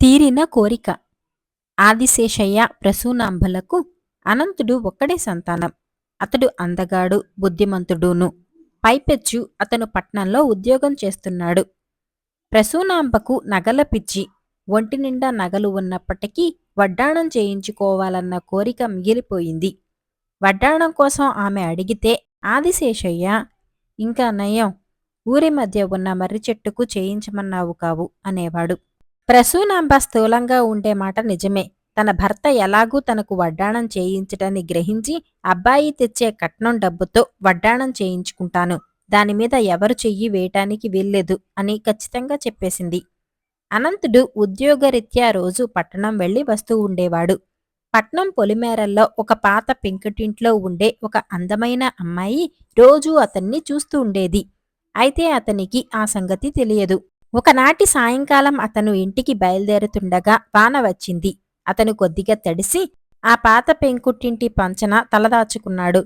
తీరిన కోరిక. ఆదిశేషయ్య ప్రసూనాంబలకు అనంతుడు ఒక్కడే సంతానం. అతడు అందగాడు బుద్ధిమంతుడును. పైపెచ్చు అతను పట్నంలో ఉద్యోగం చేస్తున్నాడు. ప్రసూనాంబకు నగల పిచ్చి. ఒంటి నిండా నగలు ఉన్నప్పటికీ వడ్డాణం చేయించుకోవాలన్న కోరిక మిగిలిపోయింది. వడ్డాణం కోసం ఆమె అడిగితే ఆదిశేషయ్య ఇంకా నయం. ఊరి మధ్య ఉన్న మర్రి చెట్టుకు చేయించమన్నావు కావు అనేవాడు. ప్రసూనాంబ స్థూలంగా ఉండే మాట నిజమే. తన భర్త ఎలాగూ తనకు వడ్డాణం చేయించటని గ్రహించి అబ్బాయి తెచ్చే కట్నం డబ్బుతో వడ్డాణం చేయించుకుంటాను. దానిమీద ఎవరు చెయ్యి వేయటానికి వీల్లేదు అని ఖచ్చితంగా చెప్పేసింది. అనంతుడు ఉద్యోగరీత్యా రోజు పట్టణం వెళ్ళి వస్తూ ఉండేవాడు. పట్నం పొలిమేరల్లో ఒక పాత పెంకుటింట్లో ఉండే ఒక అందమైన అమ్మాయి రోజూ అతన్ని చూస్తూ ఉండేది. అయితే అతనికి ఆ సంగతి తెలియదు. ఒకనాటి సాయంకాలం అతను ఇంటికి బయలుదేరుతుండగా వాన వచ్చింది. అతను కొద్దిగా తడిసి ఆ పాత పెంకుటింటి పంచన తలదాచుకున్నాడు.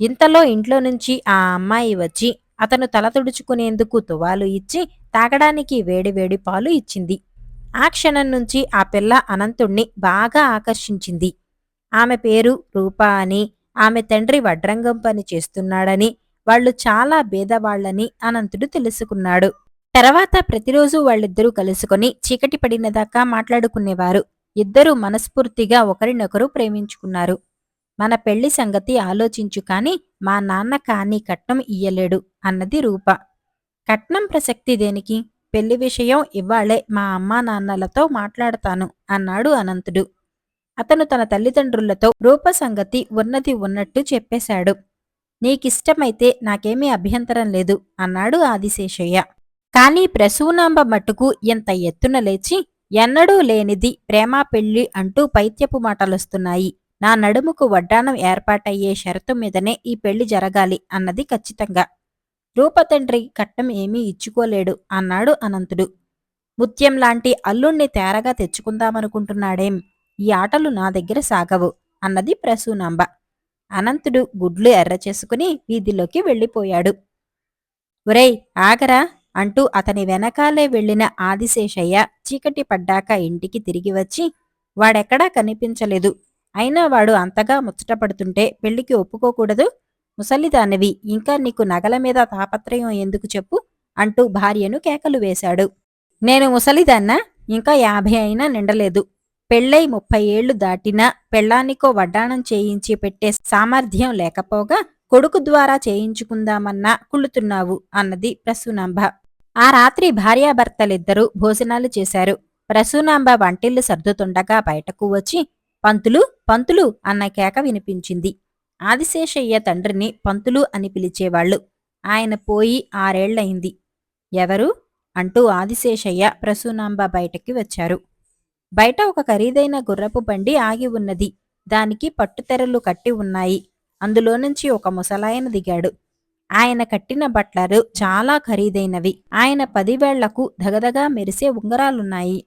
ఇంతలో ఇంట్లో నుంచి ఆ అమ్మాయి వచ్చి అతను తల తుడుచుకునేందుకు తువాలు ఇచ్చి తాగడానికి వేడివేడి పాలు ఇచ్చింది. ఆ క్షణం నుంచి ఆ పిల్ల అనంతుణ్ణి బాగా ఆకర్షించింది. ఆమె పేరు రూపా అని ఆమె తండ్రి వడ్రంగం పని చేస్తున్నాడని వాళ్ళు చాలా బేదవాళ్ళని అనంతుడు తెలుసుకున్నాడు. తర్వాత ప్రతిరోజు వాళ్ళిద్దరూ కలుసుకొని చీకటి పడినదాకా మాట్లాడుకునేవారు. ఇద్దరూ మనస్ఫూర్తిగా ఒకరినొకరు ప్రేమించుకున్నారు. మన పెళ్ళి సంగతి ఆలోచించు కాని మా నాన్న కాని కట్నం ఇయ్యలేడు అన్నది రూప. కట్నం ప్రసక్తి దేనికి? పెళ్ళి విషయం ఇవ్వాళే మా అమ్మా నాన్నలతో మాట్లాడతాను అన్నాడు అనంతుడు. అతను తన తల్లిదండ్రులతో రూప సంగతి ఉన్నది ఉన్నట్టు చెప్పేశాడు. నీకిష్టమైతే నాకేమీ అభ్యంతరం లేదు అన్నాడు ఆదిశేషయ్య. కాని ప్రసూనాంబ మట్టుకు ఇంత ఎత్తున లేచి ఎన్నడూ లేనిది ప్రేమా పెళ్ళి అంటూ పైత్యపు మాటలొస్తున్నాయి. నా నడుముకు వడ్డానం ఏర్పాటయ్యే షరతు మీదనే ఈ పెళ్ళి జరగాలి అన్నది ఖచ్చితంగా. రూపతండ్రి కట్నం ఏమీ ఇచ్చుకోలేడు అన్నాడు అనంతుడు. ముత్యం లాంటి అల్లుణ్ణి తేరగా తెచ్చుకుందామనుకుంటున్నాడేం? ఈ ఆటలు నా దగ్గర సాగవు అన్నది ప్రసూనాంబ. అనంతుడు గుడ్లు ఎర్ర చేసుకుని వీధిలోకి వెళ్ళిపోయాడు. ఒరేయ్ ఆగరా? అంటూ అతని వెనకాలే వెళ్ళిన ఆదిశేషయ్య చీకటి పడ్డాక ఇంటికి తిరిగి వచ్చి వాడెక్కడా కనిపించలేదు. అయినా వాడు అంతగా ముచ్చటపడుతుంటే పెళ్ళికి ఒప్పుకోకూడదు. ముసలిదానివి. ఇంకా నీకు నగల మీద తాపత్రయం ఎందుకు చెప్పు అంటూ భార్యను కేకలు వేశాడు. నేను ముసలిదాన్నా. ఇంకా యాభై అయినా నిండలేదు. పెళ్ళై ముప్పై ఏళ్ళు దాటినా పెళ్ళానికో వడ్డాణం చేయించి పెట్టే సామర్థ్యం లేకపోగా కొడుకు ద్వారా చేయించుకుందామన్నా కుళ్ళుతున్నావు అన్నది ప్రసూనాంబ ఆ రాత్రి భార్యాభర్తలిద్దరూ భోజనాలు చేశారు. ప్రసూనాంబ వంటిల్లు సర్దుతుండగా బయటకు వచ్చి పంతులు పంతులు అన్న కేక వినిపించింది. ఆదిశేషయ్య తండ్రిని పంతులు అని పిలిచేవాళ్ళు ఆయన పోయి ఆరేళ్ళయింది ఎవరు? అంటూ ఆదిశేషయ్య ప్రసూనాంబ బయటకి వచ్చారు. బయట ఒక ఖరీదైన గుర్రపు బండి ఆగి ఉన్నది. దానికి పట్టుతెరలు కట్టి ఉన్నాయి. అందులో నుంచి ఒక ముసలాయన దిగాడు. ఆయన కట్టిన బట్టలు చాలా ఖరీదైనవి. ఆయన పదివేళ్ళకు దగదగా మెరిసే ఉంగరాలున్నాయి.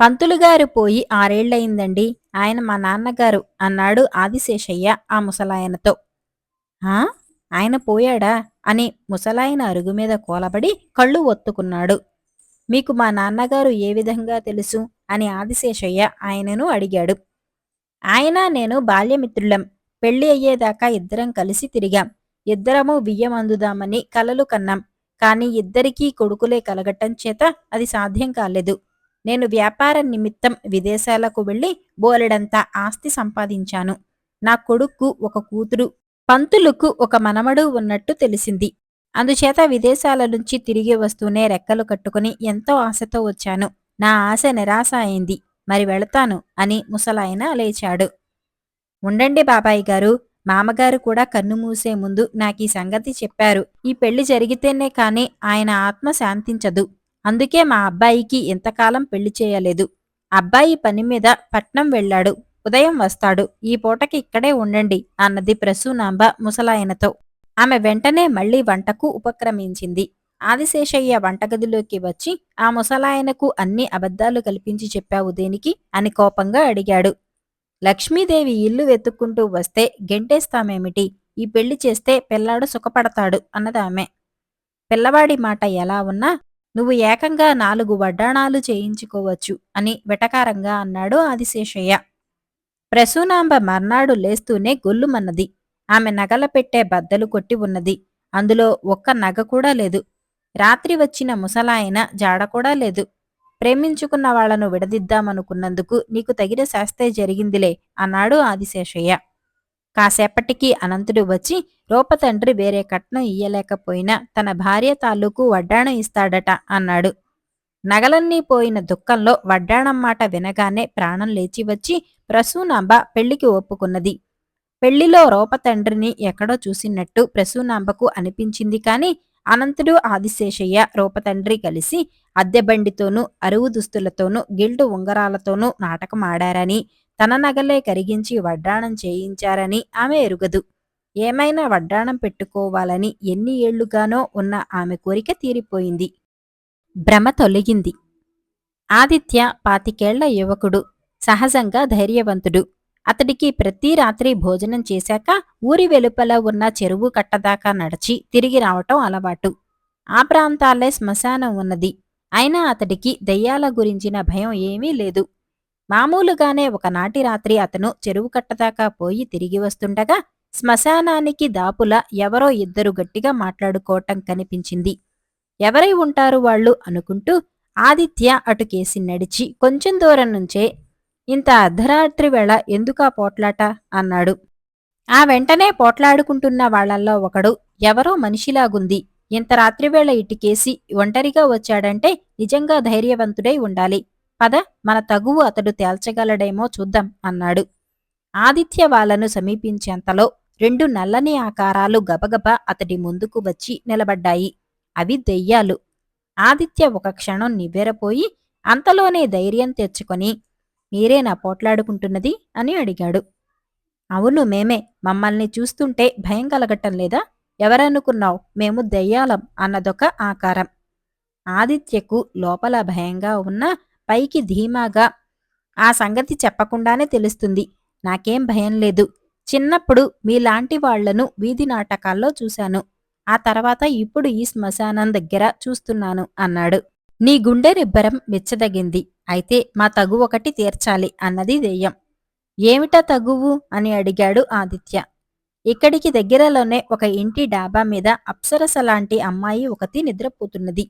పంతులుగారు పోయి ఆరేళ్ళయిందండి. ఆయన మా నాన్నగారు అన్నాడు ఆదిశేషయ్య ఆ ముసలాయనతో. ఆ? ఆయన పోయాడా? అని ముసలాయన అరుగు మీద కోలబడి కళ్ళు ఒత్తుకున్నాడు. మీకు మా నాన్నగారు ఏ విధంగా తెలుసు? అని ఆదిశేషయ్య ఆయనను అడిగాడు. ఆయన నేను బాల్యమిత్రులం. పెళ్ళి అయ్యేదాకా ఇద్దరం కలిసి తిరిగాం. ఇద్దరము బియ్యం అందుదామని కలలు కన్నాం. కాని ఇద్దరికీ కొడుకులే కలగటం చేత అది సాధ్యం కాలేదు. నేను వ్యాపార నిమిత్తం విదేశాలకు వెళ్ళి బోలెడంత ఆస్తి సంపాదించాను. నా కొడుక్కు ఒక కూతురు పంతులుకు ఒక మనమడు ఉన్నట్టు తెలిసింది. అందుచేత విదేశాల నుంచి తిరిగి వస్తూనే రెక్కలు కట్టుకుని ఎంతో ఆశతో వచ్చాను. నా ఆశ నిరాశ అయింది. మరి వెళతాను అని ముసలాయన లేచాడు. ఉండండి బాబాయి గారు మామగారు కూడా కన్ను మూసే ముందు నాకీ సంగతి చెప్పారు. ఈ పెళ్ళి జరిగితేనే కాని ఆయన ఆత్మ శాంతించదు. అందుకే మా అబ్బాయికి ఎంతకాలం పెళ్ళి చేయలేదు. అబ్బాయి పని మీద పట్నం వెళ్ళాడు. ఉదయం వస్తాడు. ఈ పూటకి ఇక్కడే ఉండండి అన్నది ప్రసూనాంబ ముసలాయనతో. ఆమె వెంటనే మళ్ళీ వంటకు ఉపక్రమించింది. ఆదిశేషయ్య వంటగదిలోకి వచ్చి ఆ ముసలాయనకు అన్ని అబద్ధాలు కల్పించి చెప్పావు దేనికి? అని కోపంగా అడిగాడు. లక్ష్మీదేవి ఇల్లు వెతుక్కుంటూ వస్తే గెంటేస్తామేమిటి? ఈ పెళ్ళి చేస్తే పిల్లాడు సుఖపడతాడు అన్నదామె. పిల్లవాడి మాట ఎలా ఉన్నా నువ్వు ఏకంగా నాలుగు వడ్డాణాలు చేయించుకోవచ్చు అని వెటకారంగా అన్నాడు ఆదిశేషయ్య. ప్రసూనాంబ మర్నాడు లేస్తూనే గొల్లుమన్నది. ఆమె నగల పెట్టే బద్దలు కొట్టి ఉన్నది. అందులో ఒక్క నగ కూడా లేదు. రాత్రి వచ్చిన ముసలాయన జాడ కూడా లేదు. ప్రేమించుకున్న వాళ్ళను విడదిద్దామనుకున్నందుకు నీకు తగిన శాస్తే జరిగిందిలే అన్నాడు ఆదిశేషయ్య. కాసేపటికి అనంతుడు వచ్చి రూపతండ్రి వేరే కట్నం ఇయ్యలేకపోయినా తన భార్య తాలూకు వడ్డాణం ఇస్తాడట అన్నాడు. నగలన్నీ పోయిన దుఃఖంలో వడ్డాణం మాట వినగానే ప్రాణం లేచి వచ్చి ప్రసూనాంబ పెళ్ళికి ఒప్పుకున్నది. పెళ్ళిలో రూపతండ్రిని ఎక్కడో చూసినట్టు ప్రసూనాంబకు అనిపించింది కాని అనంతుడు ఆదిశేషయ్య రూపతండ్రి కలిసి అద్దెబండితోనూ అరువు దుస్తులతోనూ గిల్డు ఉంగరాలతోనూ నాటకం ఆడారని తన నగలే కరిగించి వడ్డాణం చేయించారని ఆమె ఎరుగదు. ఏమైనా వడ్డాణం పెట్టుకోవాలని ఎన్ని ఏళ్ళుగానో ఉన్న ఆమె కోరిక తీరిపోయింది. భ్రమ తొలగింది. ఆదిత్య పాతికేళ్ళ యువకుడు సహజంగా ధైర్యవంతుడు. అతడికి ప్రతి రాత్రి భోజనం చేశాక ఊరి వెలుపల ఉన్న చెరువు కట్టదాకా నడిచి తిరిగి రావటం అలవాటు. ఆ ప్రాంతాలే శ్మశానం ఉన్నది. అయినా అతడికి దెయ్యాల గురించిన భయం ఏమీ లేదు. మామూలుగానే ఒకనాటి రాత్రి అతను చెరువు కట్టదాకా పోయి తిరిగి వస్తుండగా శ్మశానానికి దాపుల ఎవరో ఇద్దరు గట్టిగా మాట్లాడుకోవటం కనిపించింది. ఎవరై ఉంటారు వాళ్ళు అనుకుంటూ ఆదిత్య అటుకేసి నడిచి కొంచెం దూరం నుంచే ఇంత అర్ధరాత్రి వేళ ఎందుకా పోట్లాట? అన్నాడు. ఆ వెంటనే పోట్లాడుకుంటున్న వాళ్ళల్లో ఒకడు ఎవరో మనిషిలాగుంది. ఇంత రాత్రివేళ ఇటుకేసి ఒంటరిగా వచ్చాడంటే నిజంగా ధైర్యవంతుడై ఉండాలి. పద మన తగువు అతడు తేల్చగలడేమో చూద్దాం అన్నాడు. ఆదిత్య వాళ్ళను సమీపించేంతలో రెండు నల్లని ఆకారాలు గబగబా అతడి ముందుకు వచ్చి నిలబడ్డాయి. అవి దెయ్యాలు. ఆదిత్య ఒక క్షణం నివ్వెరపోయి అంతలోనే ధైర్యం తెచ్చుకొని మీరేనా పోట్లాడుకుంటున్నది? అని అడిగాడు. అవును మేమే మమ్మల్ని చూస్తుంటే భయం కలగటం లేదా? ఎవరనుకున్నావు? మేము దెయ్యాలం అన్నదొక ఆకారం. ఆదిత్యకు లోపల భయంగా ఉన్నా పైకి ధీమాగా ఆ సంగతి చెప్పకుండానే తెలుస్తుంది. నాకేం భయం లేదు. చిన్నప్పుడు మీలాంటి వాళ్ళను వీధి నాటకాల్లో చూశాను. ఆ తర్వాత ఇప్పుడు ఈ శ్మశానం దగ్గర చూస్తున్నాను అన్నాడు. నీ గుండె నిబ్బరం మెచ్చదగింది. అయితే మా తగు ఒకటి తీర్చాలి అన్నది దెయ్యం ఏమిటా తగువు? అని అడిగాడు ఆదిత్య. ఇక్కడికి దగ్గరలోనే ఒక ఇంటి డాబా మీద అప్సరస లాంటి అమ్మాయి ఒకటి నిద్రపోతున్నది.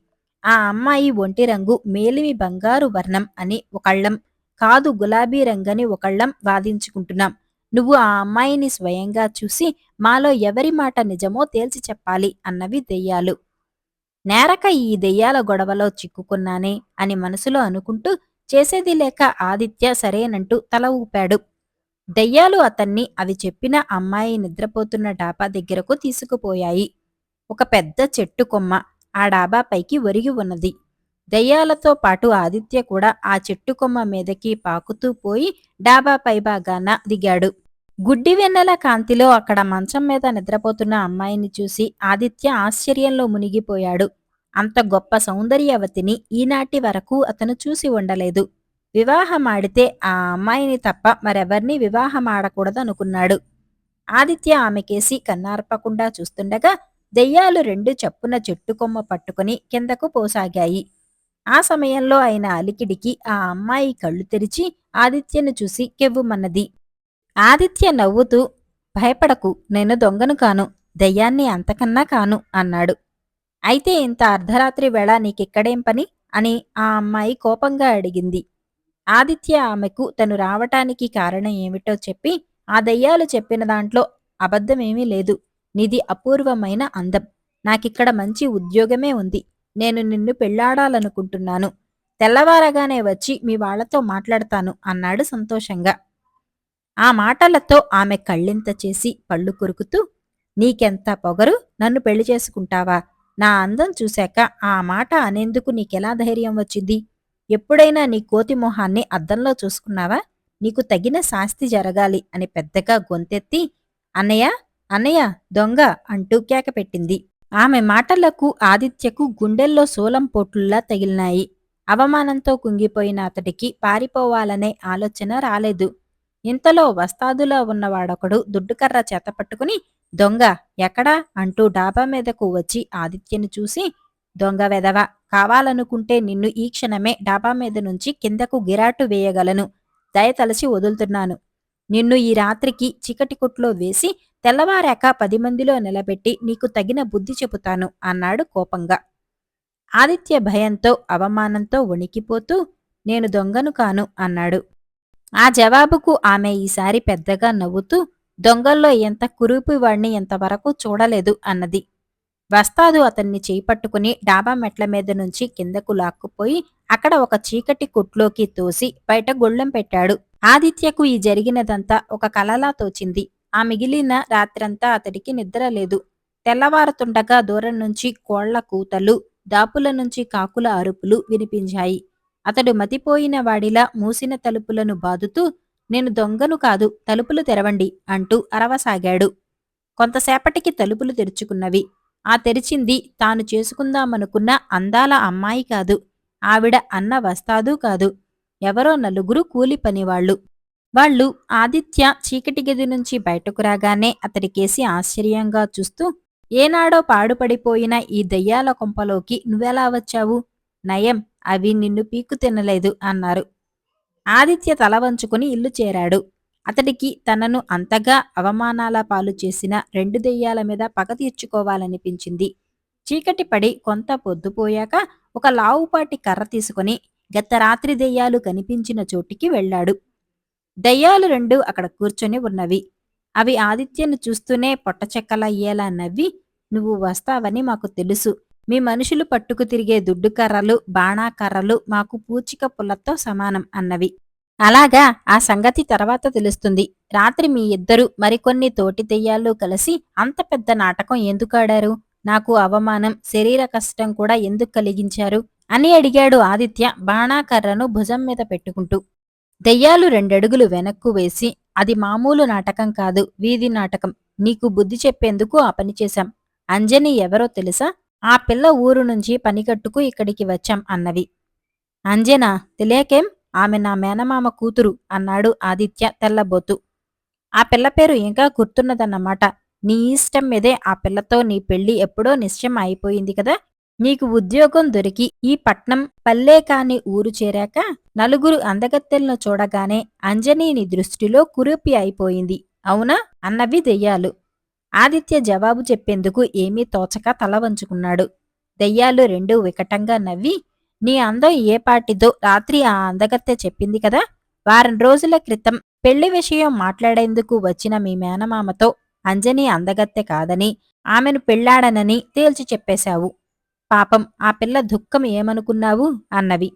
ఆ అమ్మాయి ఒంటి రంగు మేలిమి బంగారు వర్ణం అని ఒకళ్ళం కాదు గులాబీ రంగని ఒకళ్ళం వాదించుకుంటున్నాం. నువ్వు ఆ అమ్మాయిని స్వయంగా చూసి మాలో ఎవరి మాట నిజమో తేల్చి చెప్పాలి అన్నవి దెయ్యాలు నేరక ఈ దెయ్యాల గొడవలో చిక్కుకున్నానే అని మనసులో అనుకుంటూ చేసేది లేక ఆదిత్య సరేనంటూ తల ఊపాడు. దెయ్యాలు అతన్ని అవి చెప్పిన అమ్మాయి నిద్రపోతున్న డాబా దగ్గరకు తీసుకుపోయాయి. ఒక పెద్ద చెట్టు కొమ్మ ఆ డాబా పైకి ఒరిగి ఉన్నది. దయ్యాలతో పాటు ఆదిత్య కూడా ఆ చెట్టు కొమ్మ మీదకి పాకుతూ పోయి డాబా పైభాగాన దిగాడు. గుడ్డి వెన్నెల కాంతిలో అక్కడ మంచం మీద నిద్రపోతున్న అమ్మాయిని చూసి ఆదిత్య ఆశ్చర్యంలో మునిగిపోయాడు. అంత గొప్ప సౌందర్యవతిని ఈనాటి వరకు అతను చూసి ఉండలేదు. వివాహమాడితే ఆ అమ్మాయిని తప్ప మరెవరిని వివాహమాడకూడదనుకున్నాడు ఆదిత్య ఆమెకేసి కన్నార్పకుండా చూస్తుండగా దెయ్యాలు రెండు చప్పున చెట్టు కొమ్మ పట్టుకుని కిందకు పోసాగాయి. ఆ సమయంలో అయిన అలికిడికి ఆ అమ్మాయి కళ్ళు తెరిచి ఆదిత్యను చూసి కెవ్వుమన్నది. ఆదిత్య నవ్వుతూ భయపడకు నేను దొంగను కాను దయ్యాన్ని అంతకన్నా కాను అన్నాడు. అయితే ఇంత అర్ధరాత్రి వేళ నీకిక్కడేం పని? అని ఆ అమ్మాయి కోపంగా అడిగింది. ఆదిత్య ఆమెకు తను రావటానికి కారణం ఏమిటో చెప్పి ఆ దయ్యాలు చెప్పిన దాంట్లో అబద్ధమేమీ లేదు. నీది అపూర్వమైన అందం. నాకిక్కడ మంచి ఉద్యోగమే ఉంది. నేను నిన్ను పెళ్ళాడాలనుకుంటున్నాను తెల్లవారగానే వచ్చి మీ వాళ్ళతో మాట్లాడతాను అన్నాడు సంతోషంగా. ఆ మాటలతో ఆమె కళ్ళింత చేసి పళ్ళు కొరుకుతూ నీకెంత పొగరు? నన్ను పెళ్ళి చేసుకుంటావా? నా అందం చూశాక ఆ మాట అనేందుకు నీకెలా ధైర్యం వచ్చింది? ఎప్పుడైనా నీ కోతి మొహాన్ని అద్దంలో చూసుకున్నావా? నీకు తగిన శాస్తి జరగాలి అని పెద్దగా గొంతెత్తి అన్నయ్య అన్నయ్య దొంగ అంటూ కేక పెట్టింది. ఆమె మాటలకు ఆదిత్యకు గుండెల్లో సోలం పోట్లులా తగిలినాయి. అవమానంతో కుంగిపోయిన అతడికి పారిపోవాలనే ఆలోచన రాలేదు. ఇంతలో వస్తాదులో ఉన్నవాడొకడు దుడ్డుకర్ర చేతపట్టుకుని దొంగ ఎక్కడా? అంటూ డాబా మీదకు వచ్చి ఆదిత్యను చూసి దొంగ వెదవ కావాలనుకుంటే నిన్ను ఈ క్షణమే డాబా మీద నుంచి కిందకు గిరాటు వేయగలను. దయతలసి వదులుతున్నాను. నిన్ను ఈ రాత్రికి చీకటి కొట్లో వేసి తెల్లవారాక పది మందిలో నిలబెట్టి నీకు తగిన బుద్ధి చెబుతాను అన్నాడు కోపంగా. ఆదిత్య భయంతో అవమానంతో వణికిపోతూ నేను దొంగను కాను అన్నాడు. ఆ జవాబుకు ఆమె ఈసారి పెద్దగా నవ్వుతూ దొంగల్లో ఎంత కురూపివాణ్ణి ఎంతవరకు చూడలేదు అన్నది. వస్తాదు అతన్ని చేపట్టుకుని డాబా మెట్ల మీద నుంచి కిందకు లాక్కుపోయి అక్కడ ఒక చీకటి కొట్లోకి తోసి బయట గొళ్ళెం పెట్టాడు. ఆదిత్యకు ఈ జరిగినదంతా ఒక కలలా తోచింది. ఆ మిగిలిన రాత్రంతా అతడికి నిద్ర లేదు. తెల్లవారుతుండగా దూరం నుంచి కోళ్ళ కూతలు దాపుల నుంచి కాకుల అరుపులు వినిపించాయి. అతడు మతిపోయిన వాడిలా మూసిన తలుపులను బాదుతూ నేను దొంగను కాదు తలుపులు తెరవండి అంటూ అరవసాగాడు. కొంతసేపటికి తలుపులు తెరుచుకున్నవి. ఆ తెరిచింది తాను చేసుకుందామనుకున్న అందాల అమ్మాయి కాదు ఆవిడ అన్న వస్తాదు కాదు ఎవరో నలుగురు కూలి పనివాళ్ళు వాళ్ళు ఆదిత్య చీకటి గది నుంచి బయటకు రాగానే అతడికేసి ఆశ్చర్యంగా చూస్తూ ఏనాడో పాడుపడిపోయిన ఈ దయ్యాల కొంపలోకి నువ్వెలా వచ్చావు? నయం అవి నిన్ను పీక్కు తినలేదు అన్నారు. ఆదిత్య తల వంచుకుని ఇల్లు చేరాడు. అతడికి తనను అంతగా అవమానాల పాలు చేసిన రెండు దెయ్యాల మీద పగ తీర్చుకోవాలనిపించింది. చీకటి పడి కొంత పొద్దుపోయాక ఒక లావుపాటి కర్ర తీసుకుని గత రాత్రి దెయ్యాలు కనిపించిన చోటికి వెళ్ళాడు. దయ్యాలు రెండు అక్కడ కూర్చొని ఉన్నవి. అవి ఆదిత్యను చూస్తూనే పొట్టచెక్కలయ్యేలా నవ్వి నువ్వు వస్తావని మాకు తెలుసు. మీ మనుషులు పట్టుకు తిరిగే దుడ్డు కర్రలు బాణా కర్రలు మాకు పూచిక పుల్లతో సమానం అన్నవి. అలాగా ఆ సంగతి తర్వాత తెలుస్తుంది. రాత్రి మీ ఇద్దరు మరికొన్ని తోటి దెయ్యాలు కలిసి అంత పెద్ద నాటకం ఎందుకాడారు నాకు అవమానం శరీర కష్టం కూడా ఎందుకు కలిగించారు? అని అడిగాడు ఆదిత్య బాణాకర్రను భుజం మీద పెట్టుకుంటూ. దెయ్యాలు రెండడుగులు వెనక్కు వేసి అది మామూలు నాటకం కాదు వీధి నాటకం నీకు బుద్ధి చెప్పేందుకు ఆ పని చేశాం. అంజని ఎవరో తెలుసా? ఆ పిల్ల ఊరు నుంచి పనికట్టుకు ఇక్కడికి వచ్చాం అన్నవి. అంజనా తెలియకేం ఆమె నా మేనమామ కూతురు అన్నాడు ఆదిత్య తెల్లబోతు. ఆ పిల్ల పేరు ఇంకా గుర్తున్నదన్నమాట. నీ ఇష్టం మీదే ఆ పిల్లతో నీ పెళ్ళి ఎప్పుడో నిశ్చయం అయిపోయింది కదా? నీకు ఉద్యోగం దొరికి ఈ పట్నం పల్లే కాని ఊరు చేరాక నలుగురు అందగత్తెలను చూడగానే అంజనీ నీ దృష్టిలో కురూపి అయిపోయింది. అవునా? అన్నవి దెయ్యాలు. ఆదిత్య జవాబు చెప్పేందుకు ఏమీ తోచక తల వంచుకున్నాడు. దెయ్యాలు రెండూ వికటంగా నవ్వి నీ అందం ఏ పాటిదో రాత్రి ఆ అందగత్తె చెప్పింది కదా? వారం రోజుల క్రితం పెళ్ళి విషయం మాట్లాడేందుకు వచ్చిన మీ మేనమామతో అంజని అందగత్తె కాదని ఆమెను పెళ్ళాడనని తేల్చి చెప్పేశావు. పాపం ఆ పిల్ల దుఃఖం ఏమనుకున్నావు? అన్నవి.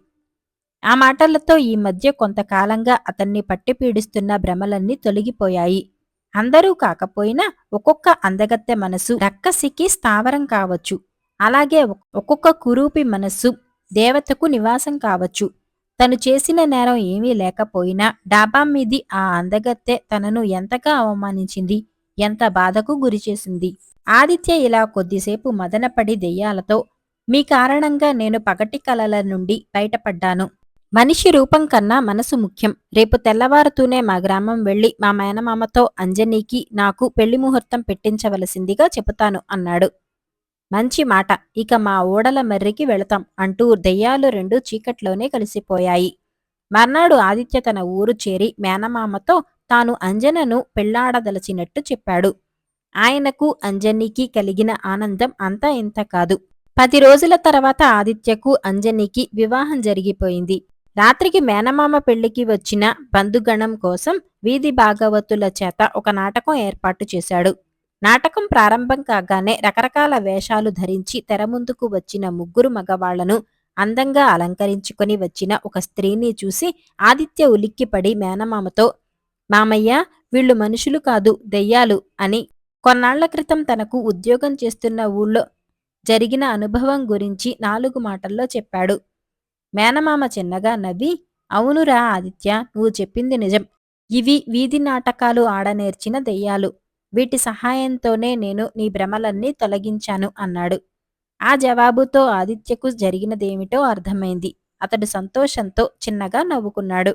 ఆ మాటలతో ఈ మధ్య కొంతకాలంగా అతన్ని పట్టి పీడిస్తున్న భ్రమలన్నీ తొలగిపోయాయి. అందరూ కాకపోయినా ఒక్కొక్క అందగత్తె మనసు రక్కసికి స్థావరం కావచ్చు. అలాగే ఒక్కొక్క కురూపి మనస్సు దేవతకు నివాసం కావచ్చు. తను చేసిన నేరం ఏమీ లేకపోయినా డాబా మీది ఆ అందగత్తె తనను ఎంతగా అవమానించింది ఎంత బాధకు గురిచేసింది ఆదిత్య ఇలా కొద్దిసేపు మదనపడి దెయ్యాలతో మీ కారణంగా నేను పగటి కలల నుండి బయటపడ్డాను. మనిషి రూపం కన్నా మనసు ముఖ్యం. రేపు తెల్లవారుతూనే మా గ్రామం వెళ్ళి మా మేనమామతో అంజనీకి నాకు పెళ్ళి ముహూర్తం పెట్టించవలసిందిగా చెబుతాను అన్నాడు. మంచి మాట. ఇక మా ఓడల మర్రికి వెళతాం అంటూ దెయ్యాలు రెండు చీకట్లోనే కలిసిపోయాయి. మర్నాడు ఆదిత్య తన ఊరు చేరి మేనమామతో తాను అంజనను పెళ్ళాడదలచినట్టు చెప్పాడు. ఆయనకు అంజనీకి కలిగిన ఆనందం అంతా ఇంత కాదు. పది రోజుల తర్వాత ఆదిత్యకు అంజనీకి వివాహం జరిగిపోయింది. రాత్రికి మేనమామ పెళ్ళికి వచ్చిన బంధుగణం కోసం వీధి భాగవతుల చేత ఒక నాటకం ఏర్పాటు చేశాడు. నాటకం ప్రారంభం కాగానే రకరకాల వేషాలు ధరించి తెర ముందుకు వచ్చిన ముగ్గురు మగవాళ్ళను అందంగా అలంకరించుకొని వచ్చిన ఒక స్త్రీని చూసి ఆదిత్య ఉలిక్కిపడి మేనమామతో మామయ్య వీళ్ళు మనుషులు కాదు దెయ్యాలు అని కొన్నాళ్ళ క్రితం తనకు ఉద్యోగం చేస్తున్న ఊళ్ళో జరిగిన అనుభవం గురించి నాలుగు మాటల్లో చెప్పాడు. మేనమామ చిన్నగా నవ్వి అవునురా ఆదిత్య నువ్వు చెప్పింది నిజం. ఇవి వీధి నాటకాలు ఆడనేర్చిన దెయ్యాలు. వీటి సహాయంతోనే నేను నీ భ్రమలన్నీ తొలగించాను అన్నాడు. ఆ జవాబుతో ఆదిత్యకు జరిగినదేమిటో అర్థమైంది. అతడు సంతోషంతో చిన్నగా నవ్వుకున్నాడు.